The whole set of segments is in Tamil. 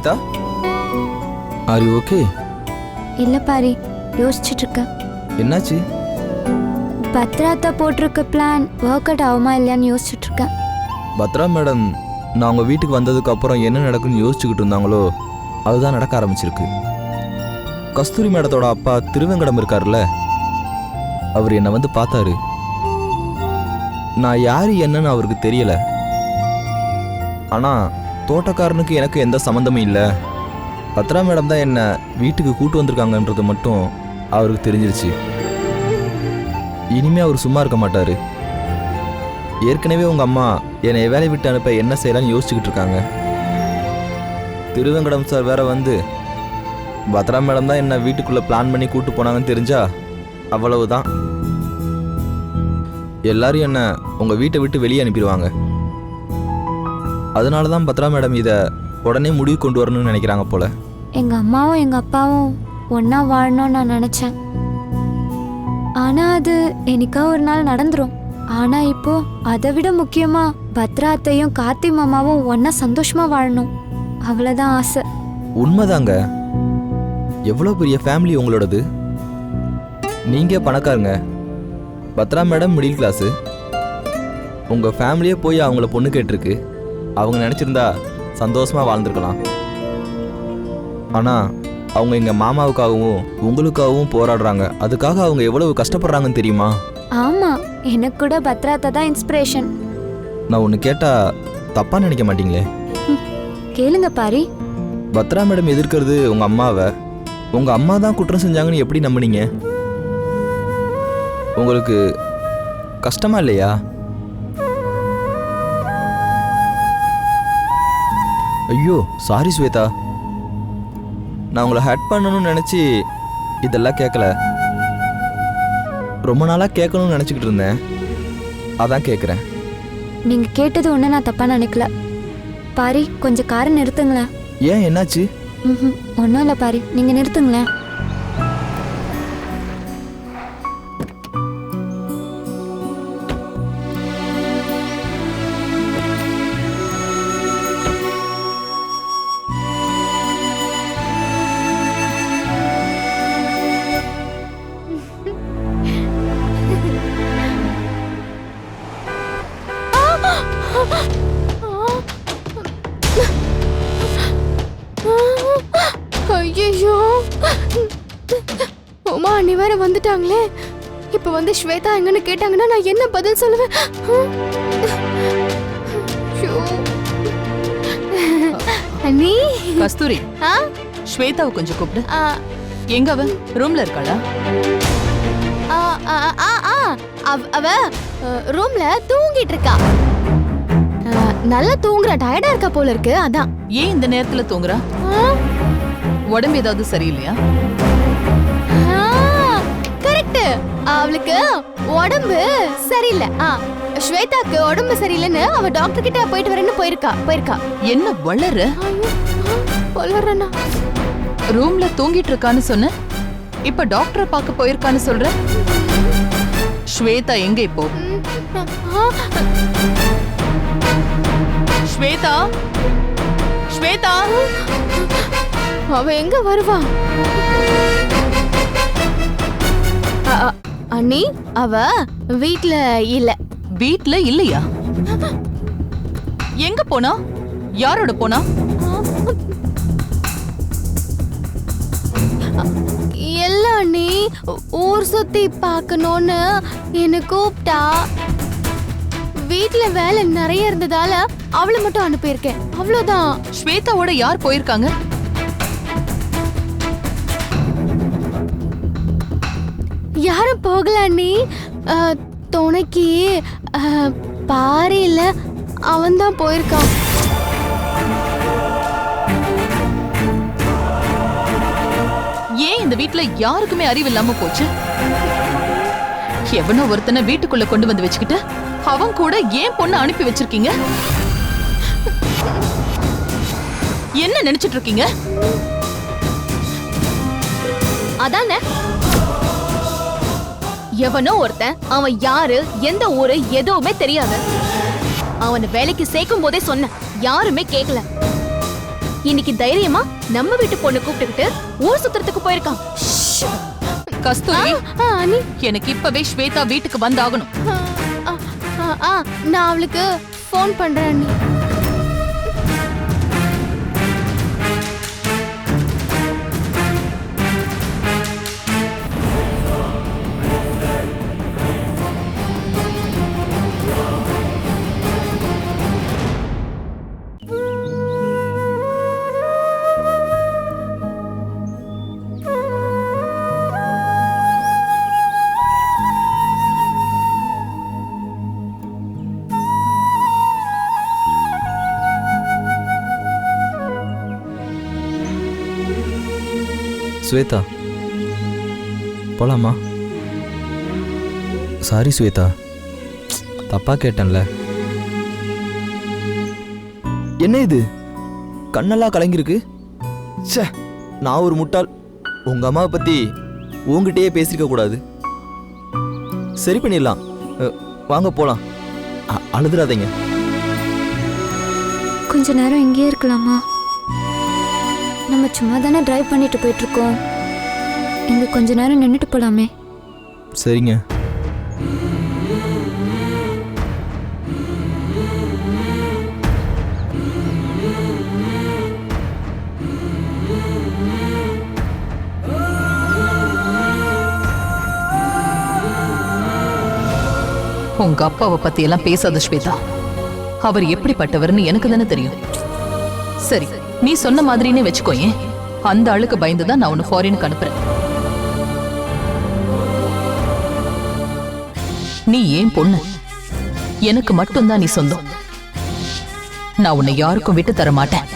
ஸ்வேதா ஆர் யூ ஓகே இல்ல பாரி யோசிச்சுட்டு இருக்கேன் என்னாச்சு? பத்ராத்தா போட்டிருக்க பிளான் ஒர்க் அவுட் ஆகுமா இல்லையான்னு யோசிச்சுட்டு இருக்கேன் பத்ரா மேடம் நான் உங்கள் வீட்டுக்கு வந்ததுக்கு அப்புறம் என்ன நடக்குன்னு யோசிச்சுக்கிட்டு இருந்தாங்களோ அதுதான் நடக்க ஆரம்பிச்சிருக்கு. கஸ்தூரி மேடத்தோட அப்பா திருவெங்கடம் இருக்கார்ல அவர் என்னை வந்து பார்த்தாரு. நான் யார் என்னன்னு அவருக்கு தெரியல. ஆனால் தோட்டக்காரனுக்கு எனக்கு எந்த சம்மந்தமும் இல்லை. பத்ரா மேடம் தான் என்னை வீட்டுக்கு கூட்டு வந்திருக்காங்கன்றது மட்டும் அவருக்கு தெரிஞ்சிருச்சு. இனிமே அவர் சும்மா இருக்க மாட்டார். ஏற்கனவே உங்கள் அம்மா என்னை வேலை விட்டு அனுப்ப என்ன செய்யலான்னு யோசிச்சுக்கிட்டு இருக்காங்க. திருவெங்கடம் சார் வேற வந்து பத்ரா மேடம் தான் என்ன வீட்டுக்குள்ளே பிளான் பண்ணி கூட்டு போனாங்கன்னு தெரிஞ்சா அவ்வளவுதான். எல்லாரும் என்ன உங்கள் வீட்டை விட்டு வெளியே அனுப்பிடுவாங்க. அதனால தான் பத்ரா மேடம் இதை உடனே முடிவு கொண்டு வரணும்னு நினைக்கிறாங்க போல. எங்க அம்மாவும் எங்க அப்பாவும் ஒண்ணா வாழணும்னு நான் நினைச்சேன். ஆனா அது என்னைக்கா ஒரு நாள் நடந்துரும். ஆனா இப்போ அதை விட முக்கியமா பத்ராத்தையும் கார்த்தி மாமாவும் ஒண்ணா சந்தோஷமா வாழணும். அவ்வளவுதான் ஆசை. உண்மைதாங்க. எவ்வளோ பெரிய ஃபேமிலி உங்களோடது? நீங்கள் பணக்காரங்க. பத்ரா மேடம் மிடில் கிளாஸு உங்கள் ஃபேமிலியே போய் அவங்கள பொண்ணு கேட்டிருக்கு. அவங்க நினச்சிருந்தா சந்தோஷமாக வாழ்ந்துருக்கலாம். ஆனால் அவங்க எங்கள் மாமாவுக்காகவும் உங்களுக்காகவும் போராடுறாங்க. அதுக்காக அவங்க எவ்வளவு கஷ்டப்படுறாங்கன்னு தெரியுமா? ஆமா எனக்கு கூட பத்ராத்தா தான் இன்ஸ்பிரேஷன் நான் ஒன்று கேட்டால் தப்பாக நினைக்க மாட்டீங்களே? கேளுங்க பாரி. பத்ரா மேடம் எதிர்க்கிறது உங்கள் அம்மாவை. உங்கள் அம்மா தான் குற்றம் செஞ்சாங்கன்னு எப்படி நம்புனீங்க? உங்களுக்கு கஷ்டமா இல்லையா? ஐயோ சாரி ஸ்வேதா. நான் உங்களை ஹர்ட் பண்ணணும்னு நினச்சி இதெல்லாம் கேட்கல ரொம்ப நாளாக கேட்கணும்னு நினச்சிக்கிட்டு இருந்தேன். அதான் கேட்குறேன் நீங்க கேட்டது ஒண்ணு நான் தப்பா நினைக்கல. பாரி கொஞ்சம் காரை நிறுத்துங்களேன். ஏன் என்னாச்சு? ம் ஒன்றும் இல்லை பாரி. நீங்க நிறுத்துங்களேன். வந்துட்டாங்களே இப்ப வந்து ஸ்வேதா எங்கன்னு கேட்டாங்கன்னா நான் என்ன பதில் சொல்லுவேன். அண்ணி. கஸ்தூரி ஆ? ஸ்வேதாவை கொஞ்சம் கூப்பிடு. ஆ, எங்க அவ? ரூம்ல இருக்காளா? ஆ, ஆ, ஆ, ஆ. அவ- ரூம்ல தூங்கிட்டு இருக்கா. நல்லா தூங்குறா டயர்டா இருக்கா போல இருக்கு அதான். ஏன் இந்த நேரத்துல தூங்குறா? உடம்பு ஏதாவது சரியில்லையா? அவளுக்கு உடம்பு சரியில்லை. ஆ ஸ்வேதாக்கு உடம்பு சரியில்லைன்னு அவ டாக்டர் கிட்ட போயிட்டு வரேன்னு போயிருக்கா போயிருக்கா. என்ன வளர? வளர்றனா ரூம்ல தூங்கிட்டு இருக்கான்னு சொன்ன? இப்ப டாக்டரை பார்க்க போயிருக்கான்னு சொல்ற? ஸ்வேதா எங்க இப்போ? ஸ்வேதா? ஸ்வேதா? அவ எங்க வருவா? அண்ணி அவ வீட்ல இல்ல. வீட்ல இல்லையா? எங்க போனா? யாரோட போனா? இல்ல அண்ணி ஊர் சுத்தி பார்க்கணும்னு என்ன கூப்பிட்டா. வீட்ல வேலை நிறைய இருந்ததால அவளை மட்டும் அனுப்பியிருக்கேன். அவ்வளவுதான். ஸ்வேதாவோட யார் போயிருக்காங்க? யாரும் போகல அண்ணி அ, துணைக்கு அ, பாரியில அவன் தான் போயிருக்கான். ஏன் இந்த வீட்ல யாருக்குமே அறிவு இல்லாம போச்சு? எவனோ ஒருத்தனை வீட்டுக்குள்ள கொண்டு வந்து வச்சுக்கிட்டு அவன் கூட ஏன் பொண்ணு அனுப்பி வச்சிருக்கீங்க? என்ன நினைச்சிட்டு இருக்கீங்க? அதானே? எவனோ ஒருத்தன் அவன் யாரு எந்த ஊரு எதுவுமே தெரியாது. அவனை வேலைக்கு சேர்க்கும் போதே சொன்னேன் யாருமே கேட்கல இன்னைக்கு தைரியமா நம்ம வீட்டு பொண்ணு கூப்பிட்டுக்கிட்டு ஊர் சுத்துறதுக்கு போயிருக்கான். கஸ்தூரி எனக்கு இப்பவே ஸ்வேதா வீட்டுக்கு வந்தாகணும். நான் அவளுக்கு ஃபோன் பண்றேன் அண்ணி. ஸ்வேதா போலாமா சாரி ஸ்வேதா தப்பா கேட்டேன்ல என்ன இது கண்ணெல்லாம் கலங்கிருக்கு ச்சே நான் ஒரு முட்டாள் உங்க அம்மாவை பத்தி உங்ககிட்டயே பேசியிருக்க கூடாது சரி பண்ணிடலாம் வாங்க போலாம் அழுதுறாதீங்க கொஞ்ச நேரம் இங்கேயே இருக்கலாமா நம்ம சும்மா தானே டிரைவ் பண்ணிட்டு போயிட்டு இருக்கோம் இங்க கொஞ்ச நேரம் நின்றுட்டு போலாமே. சரிங்க. உங்க அப்பாவை பத்தி எல்லாம் பேசாத ஸ்வேதா. அவர் எப்படிப்பட்டவர்னு எனக்கு தானே தெரியும். சரி நீ சொன்ன மாதிரினே வச்சுக்கோயேன் அந்த ஆளுக்கு பயந்து தான் நான் உன்னை ஃபாரினுக்கு அனுப்புறேன். நீ ஏன் பொண்ணு? எனக்கு மட்டும்தான் நீ சொந்தம். நான் உன்னை யாருக்கும் விட்டு தர மாட்டேன்.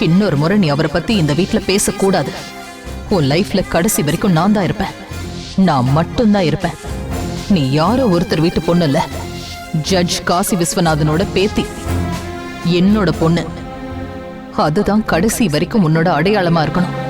இன்னொரு முறை நீ அவரை பத்தி இந்த வீட்டுல பேசக்கூடாது. உன் லைஃப்ல கடைசி வரைக்கும் நான் தான் இருப்பேன். நான் மட்டும்தான் இருப்பேன். நீ யாரோ ஒருத்தர் வீட்டு பொண்ணு இல்ல. ஜட்ஜ் காசி விஸ்வநாதனோட பேத்தி. என்னோட பொண்ணு. அதுதான் கடைசி வரைக்கும் உன்னோட அடையாளமா இருக்கணும்.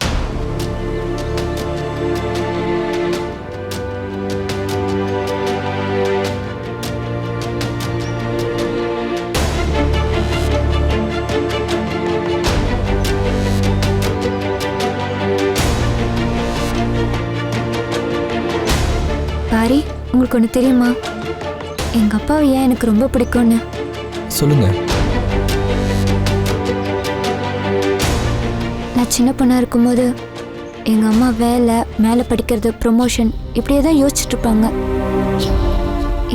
பாரி உங்களுக்கு ஒன்று தெரியுமா? எங்க அப்பாவை ஏன் எனக்கு ரொம்ப பிடிக்கும்னு? சொல்லுங்க. நான் சின்ன பொண்ணா இருக்கும்போது எங்க அம்மா வேலை மேலே படிக்கிறது ப்ரொமோஷன் இப்படியே தான் யோசிச்சுட்டு இருப்பாங்க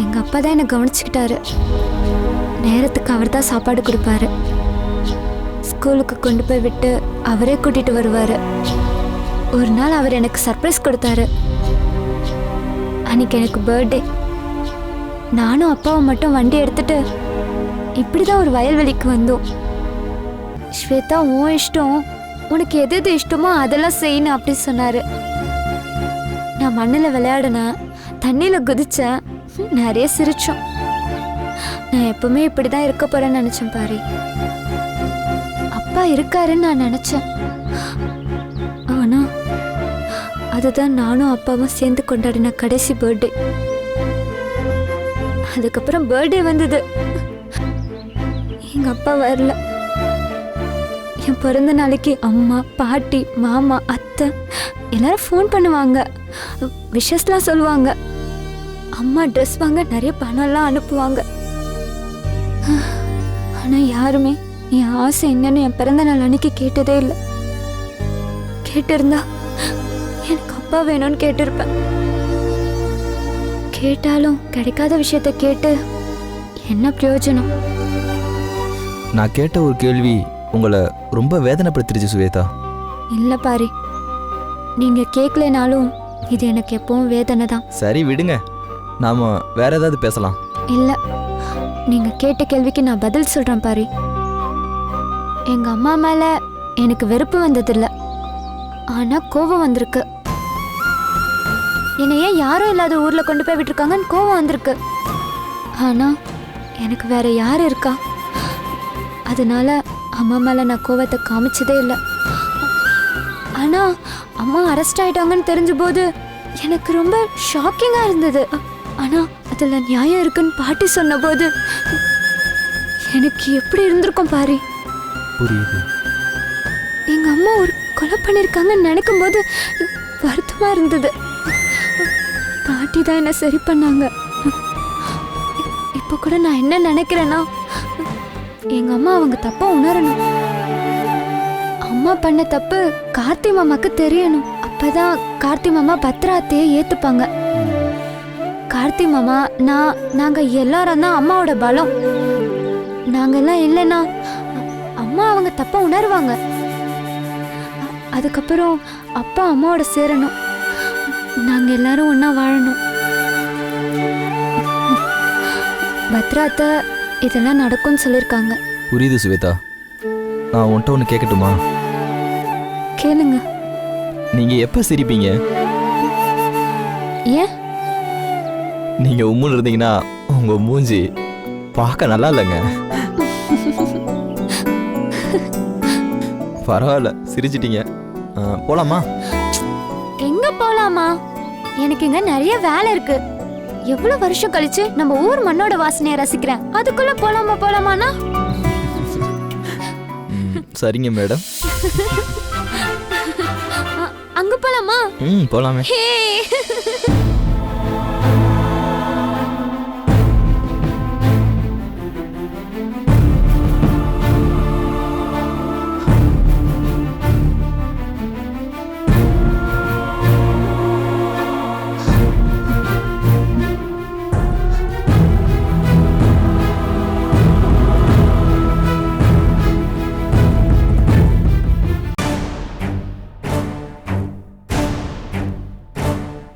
எங்க அப்பா தான் என்னை கவனிச்சுக்கிட்டாரு. நேரத்துக்கு அவர் தான் சாப்பாடு கொடுப்பாரு. ஸ்கூலுக்கு கொண்டு போய் விட்டு அவரே கூட்டிட்டு வருவாரு. ஒரு நாள் அவர் எனக்கு சர்ப்ரைஸ் கொடுத்தாரு. அன்னைக்கு எனக்கு பர்த்டே நானும் அப்பாவும் மட்டும் வண்டி எடுத்துட்டு இப்படிதான் ஒரு வயல்வெளிக்கு வந்தோம். ஸ்வேதா உன் இஷ்டம். உனக்கு எது எது இஷ்டமோ அதெல்லாம் செய்யணும் அப்படி சொன்னாரு. நான் மண்ணில் விளையாடினேன் தண்ணியில் குதிச்சேன். நிறைய சிரிச்சோம். நான் எப்பவுமே இப்படி தான் இருக்க போறேன்னு நினைச்சேன் பாரு. அப்பா இருக்காருன்னு நான் நினைச்சேன். ஆனா அதுதான் நானும் அப்பாவும் சேர்ந்து கொண்டாடின கடைசி பர்த்டே அதுக்கப்புறம் பர்த்டே வந்தது. எங்க அப்பா வரல. என் பிறந்த நாளைக்கு அம்மா பாட்டி மாமா அத்தை எல்லாரும் ஃபோன் பண்ணுவாங்க. விஷஸ்லாம் சொல்லுவாங்க. அம்மா ட்ரெஸ் வாங்க நிறைய பணம்லாம் அனுப்புவாங்க. ஆனால் யாருமே என் ஆசை என்னன்னு என் பிறந்த நாள் அன்னைக்கு கேட்டதே இல்லை. கேட்டிருந்தா எனக்கு அப்பா வேணும்னு கேட்டிருப்பேன். கேட்டாலும் கிடைக்காத விஷயத்த கேட்டு என்ன பிரயோஜனம்? நான் கேட்ட ஒரு கேள்வி உங்களை ரொம்ப வேதனைப்படுத்திருச்சு சுவேதா. இல்லை பாரி. நீங்க கேட்கலனாலும் இது எனக்கு எப்பவும் வேதனை தான். சரி விடுங்க. நாம வேற ஏதாவது பேசலாம். இல்லை. நீங்க கேட்ட கேள்விக்கு நான் பதில் சொல்றேன் பாரி. எங்க அம்மா மேல எனக்கு வெறுப்பு வந்ததில்ல. ஆனா கோபம் வந்திருக்கு. என்னை ஏன் யாரும் இல்லாத ஊர்ல கொண்டு போய் விட்டுருக்காங்கன்னு கோபம் வந்திருக்கு. ஆனா எனக்கு வேற யார் இருக்கா? அதனால அம்மா மேல நான் கோவத்தை காமிச்சதே இல்லை. ஆனா அம்மா அரெஸ்ட் ஆயிட்டாங்கன்னு தெரிஞ்ச போது எனக்கு ரொம்ப ஷாக்கிங்கா இருந்தது. ஆனா அதுல நியாயம் இருக்குன்னு பாட்டி சொன்னபோது எனக்கு எப்படி இருந்திருக்கும் பாரு? புரியுது. எங்க அம்மா ஒரு கொலை பண்ணிருக்காங்கன்னு நினைக்கும் போது வருத்தமா இருந்தது. பாட்டி தான் என்ன சரி பண்ணாங்க. இப்போ கூட நான் என்ன நினைக்கிறேன்னா எங்க அம்மா அவங்க தப்ப உணரணும். அம்மா பண்ண தப்பு கார்த்தி மாமாக்கு தெரியணும். அப்பதான் கார்த்தி மாமா பத்ராத்தையே ஏத்துப்பாங்க. கார்த்தி மாமா நான் நாங்க எல்லாரும் தான் அம்மாவோட பலம். நாங்கெல்லாம் இல்லைன்னா அம்மா அவங்க தப்ப உணர்வாங்க. அதுக்கப்புறம் அப்பா அம்மாவோட சேரணும். நாங்க எல்லாரும் ஒண்ணா வாழணும். பத்ராத்த இதெல்லாம் நடக்கும்னு சொல்லியிருக்காங்க புரியுது சுவேதா. நான் உன்ட்ட ஒன்று கேட்கட்டுமா கேளுங்க. நீங்க எப்ப சிரிப்பீங்க? ஏன்? நீங்க உம்முன்னு இருந்தீங்கன்னா உங்க மூஞ்சி பார்க்க நல்லா இல்லைங்க. பரவாயில்ல சிரிச்சிட்டீங்க. போலாமா? எங்க போலாமா? எனக்கு இங்க நிறைய வேலை இருக்கு. எவ்வளவு வருஷம் கழிச்சு நம்ம ஊர் மண்ணோட வாசனையை ரசிக்கிறேன். அதுக்குள்ள போலாமா போலாமானா? சரிங்க மேடம். அங்க போலாமா? ம் போலாமே.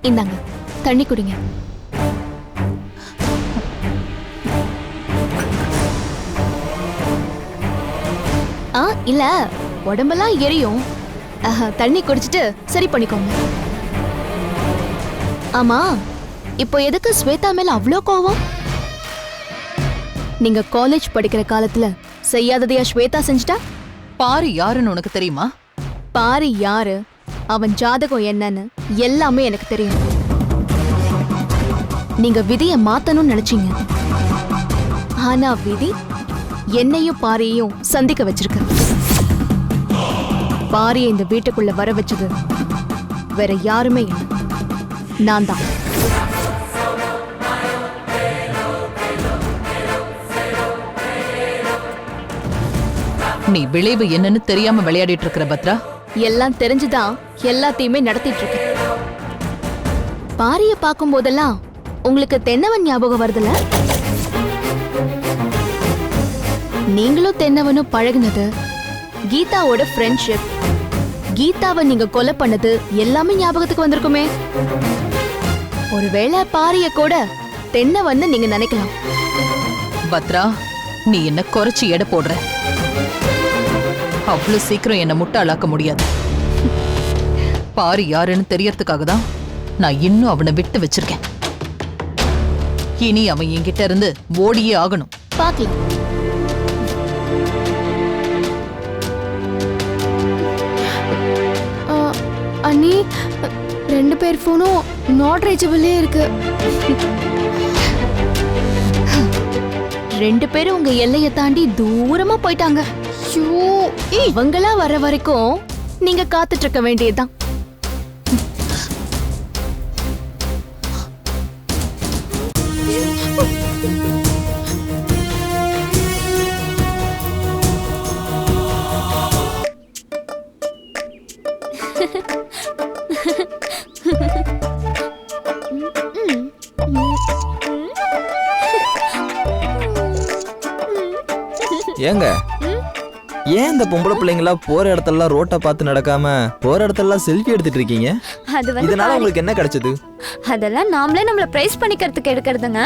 இந்தாங்க தண்ணி குடிங்க. ஆ இல்ல உடம்பெல்லாம் எரியும். தண்ணி குடிச்சிட்டு சரி பண்ணிக்கோங்க. ஆமா இப்போ எதுக்கு ஸ்வேதா மேல அவ்வளோ கோவம்? நீங்க காலேஜ் படிக்கிற காலத்துல செய்யாததையா ஸ்வேதா செஞ்சுட்டா? பாரு யாருன்னு உனக்கு தெரியுமா? பாரு யாரு? அவன் ஜாதகம் என்னன்னு எல்லாமே எனக்கு தெரியும். நீங்க விதியை மாத்தணும்னு நினைச்சீங்க. ஆனா விதி என்னையும் பாரியையும் சந்திக்க வச்சிருக்கு. பாரியை இந்த வீட்டுக்குள்ள வர வச்சது வேற யாருமே இல்லை. நான் தான். நீ விளைவு என்னன்னு தெரியாம விளையாடிட்டு இருக்கிற பத்ரா? எல்லாம் தெரிஞ்சுதான் எல்லாத்தையுமே நடத்திட்டு இருக்கு பாரிய பார்க்கும் போதெல்லாம் உங்களுக்கு தென்னவன் ஞாபகம் வருதுல நீங்களும் தென்னவனும் பழகுனது கீதாவோட ஃப்ரெண்ட்ஷிப் கீதாவை நீங்க கொலை பண்ணது எல்லாமே ஞாபகத்துக்கு வந்திருக்குமே. ஒருவேளை பாரிய கூட தென்னவன்னு நீங்க நினைக்கலாம். பத்ரா நீ என்ன குறைச்சி எடை போடுற? அவ்வளவு சீக்கிரம் என்ன முட்டாளாக்க முடியாது. பாரு யாருன்னு தெரியறதுக்காக தான் நான் இன்னும் அவனை விட்டு வச்சிருக்கேன். இனி அவன் என்கிட்ட இருந்து ஓடியே ஆகணும். பார்க்கலாம். அண்ணி ரெண்டு பேர் ஃபோனும் நாட் ரீச்சபிளே இருக்கு. ரெண்டு பேரும் உங்க எல்லையை தாண்டி தூரமா போயிட்டாங்க. ஷூ இவங்களா வர வரைக்கும் நீங்க காத்துட்டு இருக்க வேண்டியதுதான். இந்த பொம்பளை பிள்ளைங்களா போற இடத்தெல்லாம் ரோட்டை பார்த்து நடக்காம போற இடத்தெல்லாம் செல்ஃபி எடுத்துட்டு இருக்கீங்க? அது வந்து இதனால உங்களுக்கு என்ன கிடைச்சது? அதெல்லாம் நாமளே நம்மள பிரைஸ் பண்ணிக்கிறதுக்கு எடுக்கிறதுங்க.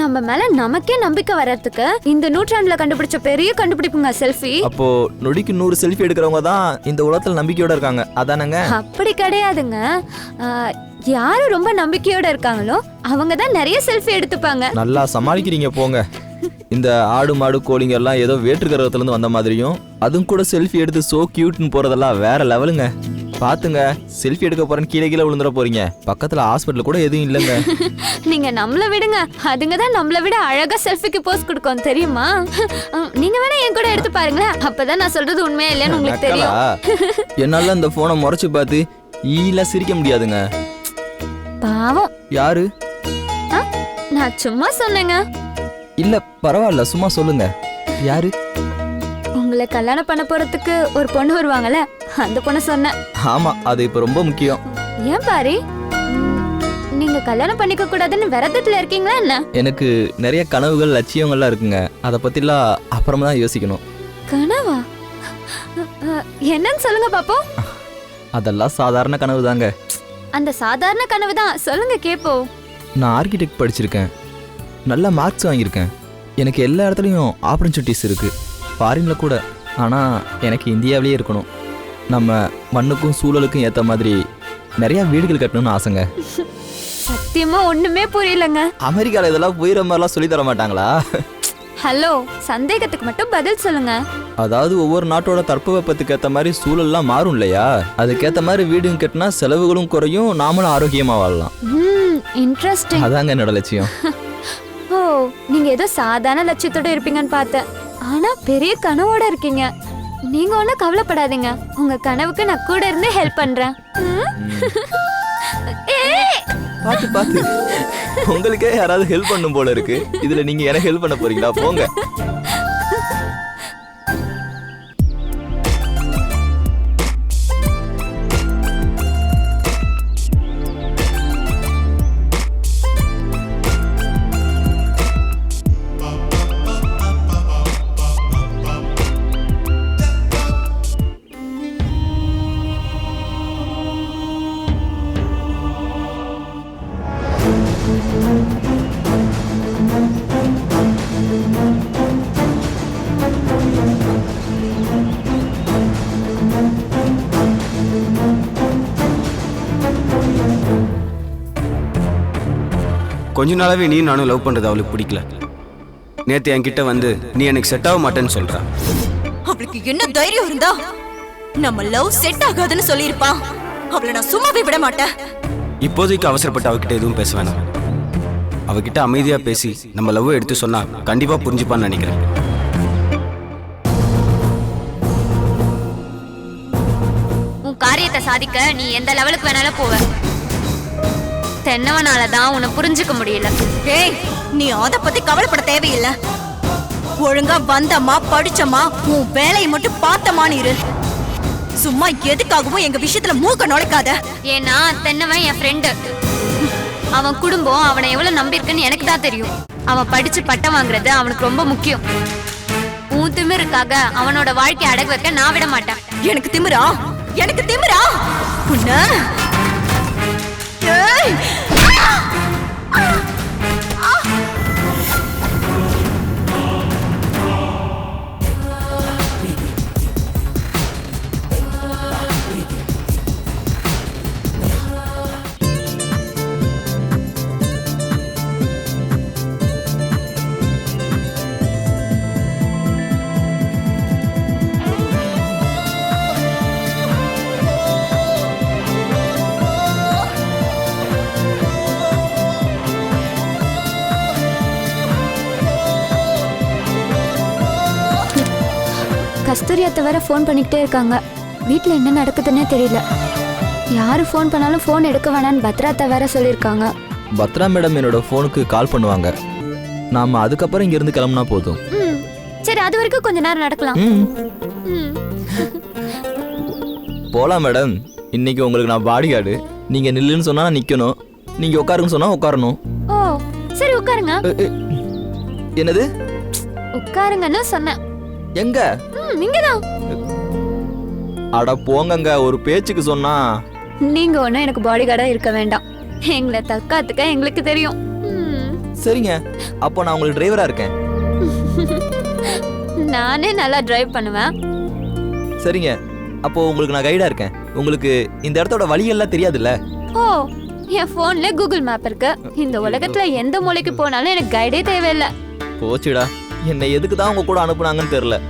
நம்ம மேல நமக்கே நம்பிக்கை வர்றதுக்கு இந்த நூற்றாண்டுல கண்டுபிடிச்ச பெரிய கண்டுபிடிப்புங்க செல்ஃபி அப்போ நொடிக்கு நூறு செல்ஃபி எடுக்கிறவங்க தான் இந்த உலகத்துல நம்பிக்கையோட இருக்காங்க. அதானங்க? அப்படி கிடையாதுங்க. ஆஹ், யாரு ரொம்ப நம்பிக்கையோட இருக்காங்களோ அவங்க தான் நிறைய செல்ஃபி எடுத்துப்பாங்க. நல்லா சமாளிக்கிறீங்க போங்க. இந்த ஆடு மாடு கோழிங்க எல்லாம் ஏதோ வேற்று கிரகத்துல இருந்து வந்த மாதிரியும் அதுவும் கூட செல்ஃபி எடுத்து சோ கியூட்னு போறதெல்லாம் வேற லெவலுங்க பாத்துங்க செல்ஃபி எடுக்க போறேன்னு கீழே கீழே விழுந்துட போறீங்க. பக்கத்துல ஹாஸ்பிட்டல் கூட எதுவும் இல்லைங்க. நீங்க நம்மள விடுங்க. அதுங்க தான் நம்மள விட அழகா செல்ஃபிக்கு போஸ்ட் கொடுக்கும் தெரியுமா? நீங்க வேணா என் கூட எடுத்து பாருங்களேன். அப்பதான் நான் சொல்றது உண்மையா இல்லையான்னு உங்களுக்கு? தெரியும். என்னால இந்த போனை முறைச்சு பார்த்து ஈல சிரிக்க முடியாதுங்க. பாவம். யாரு? நான் சும்மா சொன்னேங்க. இல்ல பரவாயில்ல சும்மா சொல்லுங்க. யாரு? உங்களை கல்யாணம் பண்ண போறதுக்கு ஒரு பொண்ணு வருவாங்கல்ல அந்த பொண்ணு சொன்னேன். ஆமா அது இப்ப ரொம்ப முக்கியம். ஏன் பாரி? நீங்க கல்யாணம் பண்ணிக்க கூடாதுன்னு விரதத்துல இருக்கீங்களா என்ன? எனக்கு நிறைய கனவுகள் லட்சியங்கள்லாம் இருக்குங்க. அதை பத்திலாம் அப்புறமா தான் யோசிக்கணும். கனவா? என்னன்னு சொல்லுங்க பாப்போம். அதெல்லாம் சாதாரண கனவு தாங்க அந்த சாதாரண கனவு தான். சொல்லுங்க கேப்போம். நான் ஆர்கிடெக்ட் படிச்சிருக்கேன். நல்ல மார்க்ஸ் வாங்கியிருக்கேன். எனக்கு எல்லா இடத்துலையும் ஆப்பர்ச்சுனிட்டிஸ் இருக்கு. ஃபாரின்ல கூட ஆனால் எனக்கு இந்தியாவிலேயே இருக்கணும். நம்ம மண்ணுக்கும் சூழலுக்கும் ஏற்ற மாதிரி நிறைய வீடுகள் கட்டணும்னு ஆசைங்க. சத்தியமா ஒண்ணுமே புரியலங்க. அமெரிக்காவில் இதெல்லாம் போயிற மாதிரிலாம் சொல்லி தர மாட்டாங்களா? ஹலோ சந்தேகத்துக்கு மட்டும் பதில் சொல்லுங்க. அதாவது ஒவ்வொரு நாட்டோட தட்பவெப்பத்துக்கு ஏற்ற மாதிரி சூழல்லாம் மாறும் இல்லையா? அதுக்கேற்ற மாதிரி வீடுங்க கட்டினா செலவுகளும் குறையும் நாமளும் ஆரோக்கியமாக வாழலாம். ம் இன்ட்ரெஸ்டிங் அதாங்க என்னோட லட்சியம். நீங்க ஏதோ சாதாரண லட்சியத்தோட இருப்பீங்கன்னு பார்த்தேன். ஆனா பெரிய கனவோட இருக்கீங்க. நீங்க ஒன்றும் கவலைப்படாதீங்க. உங்க கனவுக்கு நான் கூட இருந்து ஹெல்ப் பண்றேன்! பார்த்து பார்த்து உங்களுக்கே யாராவது ஹெல்ப் பண்ணும் போல இருக்கு. இதுல நீங்க எனக்கு ஹெல்ப் பண்ண போறீங்களா? போங்க. கொஞ்ச நாளாவே நீ நானும் லவ் பண்றது அவளுக்கு பிடிக்கல. நேத்து என்கிட்ட வந்து நீ எனக்கு செட் ஆக மாட்டேன்னு சொல்றா. அவளுக்கு என்ன தைரியம் இருந்தா? நம்ம லவ் செட் ஆகாதுன்னு சொல்லியிருப்பா அவளை நான் சும்மாவே விட மாட்டேன். இப்போதைக்கு அவசரப்பட்டு அவகிட்ட எதுவும் பேச வேணாம். அவகிட்ட அமைதியா பேசி நம்ம லவ் எடுத்து சொன்னா கண்டிப்பா புரிஞ்சுப்பான்னு நினைக்கிறேன். உன் காரியத்தை சாதிக்க நீ எந்த லெவலுக்கு வேணாலும் போவ. தென்னவனால தான் உன்னை புரிஞ்சுக்க முடியல. ஏய் நீ அத பத்தி கவலைப்பட தேவையில்லை. ஒழுங்கா வந்தம்மா படிச்சம்மா உன் வேலையை மட்டும் பார்த்தமான்னு இரு. சும்மா எதுக்காகவும் எங்க விஷயத்துல மூக்க நுழைக்காத. ஏன்னா தென்னவன் என் ஃப்ரெண்டு அவன் குடும்பம் அவனை எவ்வளவு நம்பியிருக்குன்னு எனக்கு தான் தெரியும். அவன் படிச்சு பட்டம் வாங்குறது அவனுக்கு ரொம்ப முக்கியம். உன் திமிருக்காக அவனோட வாழ்க்கையை அடகு வைக்க நான் விட மாட்டேன். எனக்கு திமிரா? எனக்கு திமிரா? உன்ன ஏய் கஸ்தூரி அத்தை வேற ஃபோன் பண்ணிக்கிட்டே இருக்காங்க. வீட்டில் என்ன நடக்குதுன்னே தெரியல. யாரு ஃபோன் பண்ணாலும் ஃபோன் எடுக்க வேணான்னு பத்ரா அத்தை வேற சொல்லியிருக்காங்க. பத்ரா மேடம் என்னோட ஃபோனுக்கு கால் பண்ணுவாங்க. நாம அதுக்கப்புறம் இங்கிருந்து கிளம்புனா போதும். ம் சரி அது வரைக்கும் கொஞ்ச நேரம் நடக்கலாம். ம். ம். போலாம் மேடம் இன்னைக்கு உங்களுக்கு நான் பாடி கார்டு நீங்க நில்லுன்னு சொன்னா நான் நிக்கணும். நீங்க உட்காருன்னு சொன்னா உட்காரணும். ஓ சரி உட்காருங்க. எ, எ, என்னது? உட்காருங்கன்னு சொன்னேன். எங்க? இங்கதான். அட போங்கங்க ஒரு பேச்சுக்கு சொன்னா. நீங்க ஒன்றும் எனக்கு பாடி கார்டா இருக்க வேண்டாம். எங்களை தற்காத்துக்க எங்களுக்கு தெரியும். சரிங்க அப்போ நான் உங்களுக்கு டிரைவரா இருக்கேன். நானே நல்லா டிரைவ் பண்ணுவேன். சரிங்க அப்போ உங்களுக்கு நான் கைடா இருக்கேன். உங்களுக்கு இந்த இடத்தோட வழியெல்லாம் தெரியாதுல்ல? ஓ என் ஃபோன்ல கூகுள் மேப் இருக்கு. இந்த உலகத்துல எந்த மூலைக்கு போனாலும் எனக்கு கைடே தேவையில்லை. போச்சுடா. என்னை எதுக்கு தான் உங்க கூட அனுப்புனாங்கன்னு தெரியல.